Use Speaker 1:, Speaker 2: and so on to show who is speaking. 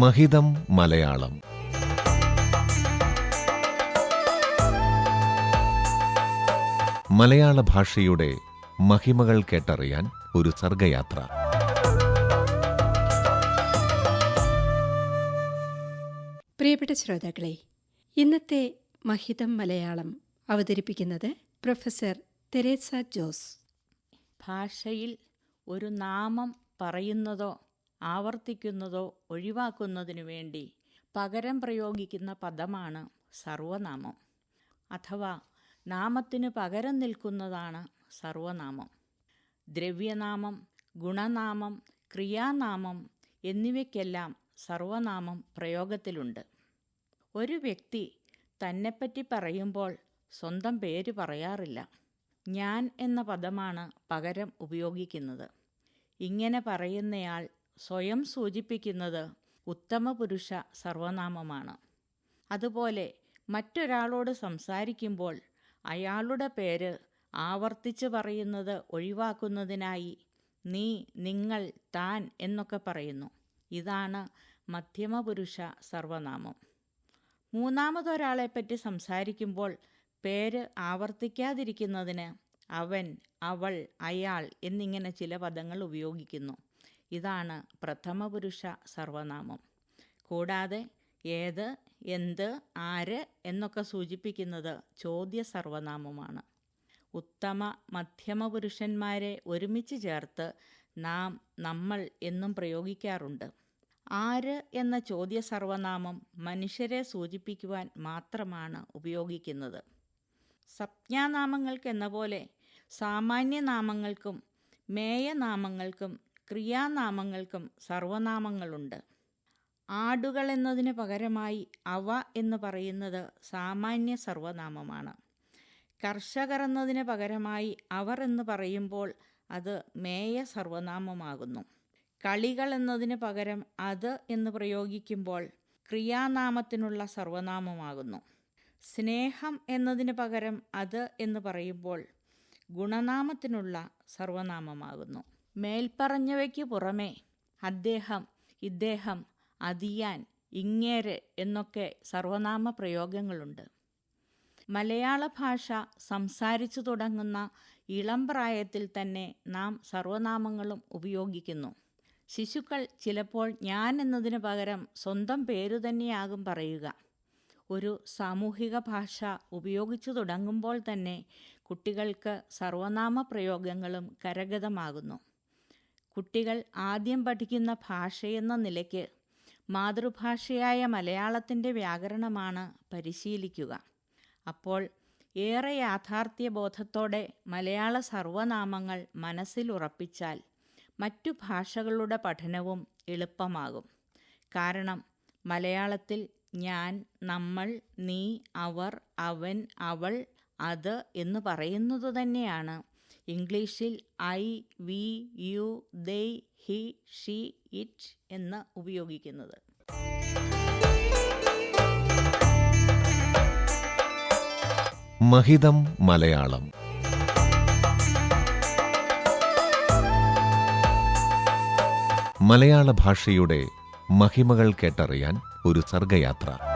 Speaker 1: മഹിതം മലയാളം. മലയാള ഭാഷയുടെ മഹിമകൾ കേട്ടറിയാൻ ഒരു സർഗയാത്ര.
Speaker 2: പ്രിയപ്പെട്ട ശ്രോതാക്കളെ ഇന്നത്തെ മഹിതം മലയാളം അവതരിപ്പിക്കുന്നത് പ്രൊഫസർ തെരേസ ജോസ്.
Speaker 3: ഭാഷയിൽ ഒരു നാമം പറയുന്നതോ ആവർത്തിക്കുന്നതോ ഒഴിവാക്കുന്നതിനു വേണ്ടി പകരം പ്രയോഗിക്കുന്ന പദമാണ് സർവനാമം. അഥവാ നാമത്തിന് പകരം നിൽക്കുന്നതാണ് സർവനാമം. ദ്രവ്യനാമം ഗുണനാമം ക്രിയാനാമം എന്നിവയ്ക്കെല്ലാം സർവനാമം പ്രയോഗത്തിലുണ്ട്. ഒരു വ്യക്തി തന്നെപ്പറ്റി പറയുമ്പോൾ സ്വന്തം പേര് പറയാറില്ല. ഞാൻ എന്ന പദമാണ് പകരം ഉപയോഗിക്കുന്നത്. ഇങ്ങനെ പറയുന്നയാൾ സ്വയം സൂചിപ്പിക്കുന്നത് ഉത്തമപുരുഷ സർവനാമമാണ്. അതുപോലെ മറ്റൊരാളോട് സംസാരിക്കുമ്പോൾ അയാളുടെ പേര് ആവർത്തിച്ച് പറയുന്നത് ഒഴിവാക്കുന്നതിനായി നീ നിങ്ങൾ താൻ എന്നൊക്കെ പറയുന്നു. ഇതാണ് മധ്യമപുരുഷ സർവനാമം. മൂന്നാമതൊരാളെ പറ്റി സംസാരിക്കുമ്പോൾ പേര് ആവർത്തിക്കാതിരിക്കുന്നതിന് അവൻ അവൾ അയാൾ എന്നിങ്ങനെ ചില പദങ്ങൾ ഉപയോഗിക്കുന്നു. ഇതാണ് പ്രഥമപുരുഷ സർവനാമം. കൂടാതെ ഏത് എന്ത് ആര് എന്നൊക്കെ സൂചിപ്പിക്കുന്നത് ചോദ്യ സർവനാമമാണ്. ഉത്തമ മധ്യമ പുരുഷന്മാരെ ഒരുമിച്ച് ചേർത്ത് നാം നമ്മൾ എന്നും പ്രയോഗിക്കാറുണ്ട്. ആര് എന്ന ചോദ്യ സർവനാമം മനുഷ്യരെ സൂചിപ്പിക്കുവാൻ മാത്രമാണ് ഉപയോഗിക്കുന്നത്. സംജ്ഞാനാമങ്ങൾക്കെന്ന പോലെ സാമാന്യനാമങ്ങൾക്കും മേയനാമങ്ങൾക്കും ക്രിയാനാമങ്ങൾക്കും സർവനാമങ്ങളുണ്ട്. ആടുകൾ എന്നതിന് പകരമായി അവ എന്ന് പറയുന്നത് സാമാന്യ സർവനാമമാണ്. കർഷകർ എന്നതിന് പകരമായി അവർ എന്ന് പറയുമ്പോൾ അത് മേയ സർവനാമമാകുന്നു. കളികൾ എന്നതിന് പകരം അത് എന്ന് പ്രയോഗിക്കുമ്പോൾ ക്രിയാനാമത്തിനുള്ള സർവനാമമാകുന്നു. സ്നേഹം എന്നതിന് പകരം അത് എന്ന് പറയുമ്പോൾ ഗുണനാമത്തിനുള്ള സർവനാമമാകുന്നു. മേൽപ്പറഞ്ഞവയ്ക്ക് പുറമെ അദ്ദേഹം ഇദ്ദേഹം അതിയാൻ ഇങ്ങേര് എന്നൊക്കെ സർവനാമ പ്രയോഗങ്ങളുണ്ട്. മലയാള ഭാഷ സംസാരിച്ചു തുടങ്ങുന്ന ഇളം പ്രായത്തിൽ തന്നെ നാം സർവനാമങ്ങളും ഉപയോഗിക്കുന്നു. ശിശുക്കൾ ചിലപ്പോൾ ഞാൻ എന്നതിന് പകരം സ്വന്തം പേരു തന്നെയാകും പറയുക. ഒരു സാമൂഹിക ഭാഷ ഉപയോഗിച്ചു തുടങ്ങുമ്പോൾ തന്നെ കുട്ടികൾക്ക് സർവനാമ പ്രയോഗങ്ങളും കരഗതമാകുന്നു. കുട്ടികൾ ആദ്യം പഠിക്കുന്ന ഭാഷയെന്ന നിലയ്ക്ക് മാതൃഭാഷയായ മലയാളത്തിന്റെ വ്യാകരണമാണ് പരിശീലിക്കുക. അപ്പോൾ ഏറെ യാഥാർത്ഥ്യബോധത്തോടെ മലയാള സർവനാമങ്ങൾ മനസ്സിൽ ഉറപ്പിച്ചാൽ മറ്റു ഭാഷകളുടെ പഠനവും എളുപ്പമാകും. കാരണം മലയാളത്തിൽ ഞാൻ നമ്മൾ നീ അവർ അവൻ അവൾ അത് എന്ന് പറയുന്നത് തന്നെയാണ് ഇംഗ്ലീഷിൽ I we you they he she it എന്ന് ഉപയോഗിക്കുന്നത്.
Speaker 1: മഹിതം മലയാളം. മലയാള ഭാഷയുടെ മഹിമകൾ കേട്ടറിയാൻ ഒരു സർഗയാത്ര.